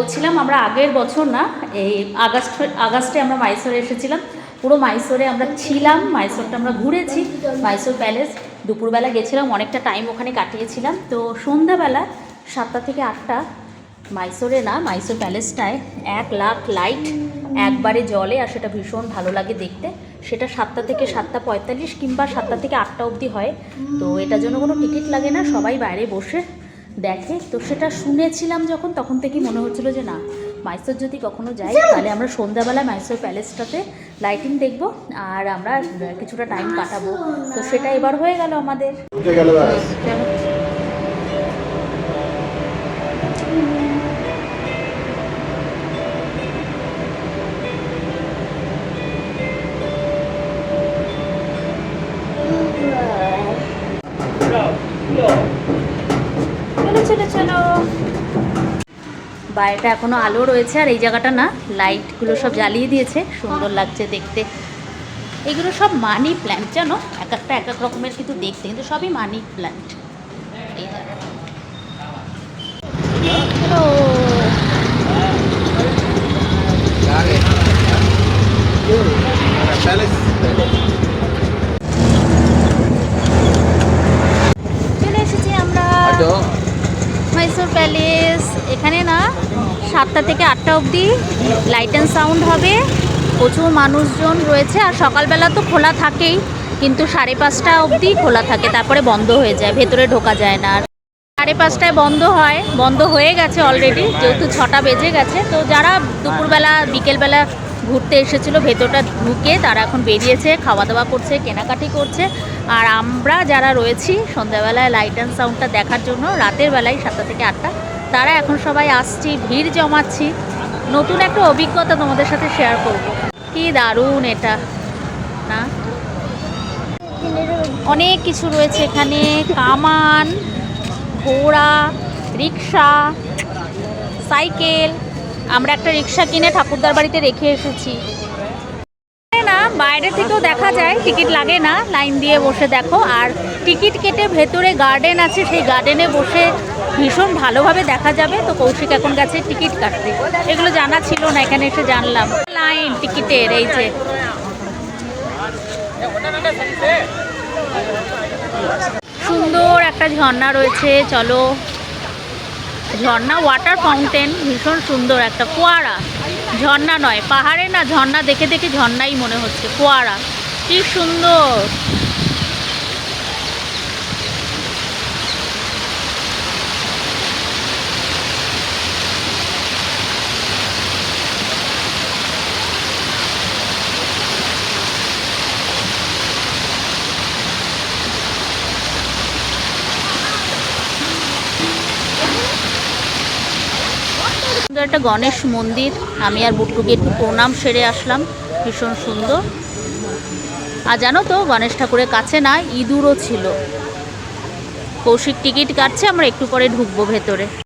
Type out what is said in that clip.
বলছিলাম, আমরা আগের বছর না, এই আগস্ট, আগস্টে আমরা মাইসোরে এসেছিলাম। পুরো মাইসোরে আমরা ছিলাম, মাইসোরটা আমরা ঘুরেছি, মাইসোর প্যালেস। দুপুরবেলা গেছিলাম, অনেকটা টাইম ওখানে কাটিয়েছিলাম। তো সন্ধ্যাবেলা সাতটা থেকে আটটা, মাইসোরে না, মাইসোর প্যালেসটায় এক লাখ লাইট একবারে জলে, আর সেটা ভীষণ ভালো লাগে দেখতে। সেটা সাতটা থেকে সাতটা পঁয়তাল্লিশ কিংবা সাতটা থেকে আটটা অবধি হয়। তো এটার জন্য কোনো টিকিট লাগে না, সবাই বাইরে বসে দেখে তো সেটা শুনেছিলাম যখন তখন থেকেই মনে হচ্ছিল যে না মাইসোর যদি কখনো যাই তাহলে আমরা সন্ধ্যাবেলা মাইসোর প্যালেসটাতে লাইটিং দেখব আর আমরা কিছুটা টাইম কাটাবো। তো সেটা এবার হয়ে গেল আমাদের। ব্যাস। বাইরেটা এখনও আলো রয়েছে আর এই জায়গাটা না লাইটগুলো সব জ্বালিয়ে দিয়েছে, সুন্দর লাগছে দেখতে। এগুলো সব মানি প্ল্যান্ট জানো? এক একটা এক এক রকমের কিন্তু দেখতে, কিন্তু সবই মানি প্ল্যান্ট এই জায়গাটা Hello. প্যালেস চলে এসেছি আমরা মাইসোর প্যালেস এখানে না সাতটা থেকে আটটা অবধি লাইট অ্যান্ড সাউন্ড হবে। প্রচুর মানুষজন রয়েছে আর সকালবেলা তো খোলা থাকেই, কিন্তু সাড়ে পাঁচটা অবধি খোলা থাকে, তারপরে বন্ধ হয়ে যায়, ভেতরে ঢোকা যায় না। আর সাড়ে পাঁচটায় বন্ধ হয়, বন্ধ হয়ে গেছে অলরেডি যেহেতু ছটা বেজে গেছে, তো যারা দুপুরবেলা, বিকেলবেলা ঘুরতে এসেছিল, ভেতরটা ঢুকে তারা এখন বেরিয়েছে খাওয়া দাওয়া করছে, কেনাকাটি করছে। আর আমরা যারা রয়েছি সন্ধ্যাবেলায় লাইট অ্যান্ড সাউন্ডটা দেখার জন্য, রাতের বেলায় সাতটা থেকে আটটা, তারা এখন সবাই আসছি, ভিড় জমাচ্ছি। নতুন একটা অভিজ্ঞতা তোমাদের সাথে শেয়ার করব। কি দারুণ এটা, না? অনেক কিছু রয়েছে এখানে, কামান, ঘোড়া, রিক্সা, সাইকেল। আমরা একটা রিক্সা কিনে ঠাকুরদার বাড়িতে রেখে এসেছি। বাইরে থেকেও দেখা যায়, টিকিট লাগে না, লাইন দিয়ে বসে দেখো। আর টিকিট কেটে ভেতরে গার্ডেন আছে, সেই গার্ডেনে বসে ভীষণ ভালোভাবে দেখা যাবে। তো কৌশিক এখন গেছে টিকিট কাটতে। এগুলো জানা ছিল না, এখানে এসে জানলাম। লাইন টিকিটের, এই যে। সুন্দর একটা ঝর্ণা রয়েছে, চলো। ঝর্ণা ওয়াটার ফাউন্টেন ভীষণ সুন্দর একটা ফোয়ারা ঝর্ণা নয় পাহাড়ে না ঝর্ণা দেখে দেখে ঝর্ণাই মনে হচ্ছে ফোয়ারা কি সুন্দর সুন্দর। একটা গণেশ মন্দির। আমি আর বুট্টুকে একটু প্রণাম সেরে আসলাম। ভীষণ সুন্দর। আর জানো তো, গণেশ ঠাকুরের কাছে না ইঁদুরও ছিল। কৌশিক টিকিট কাটছে, আমরা একটু পরে ঢুকবো ভেতরে।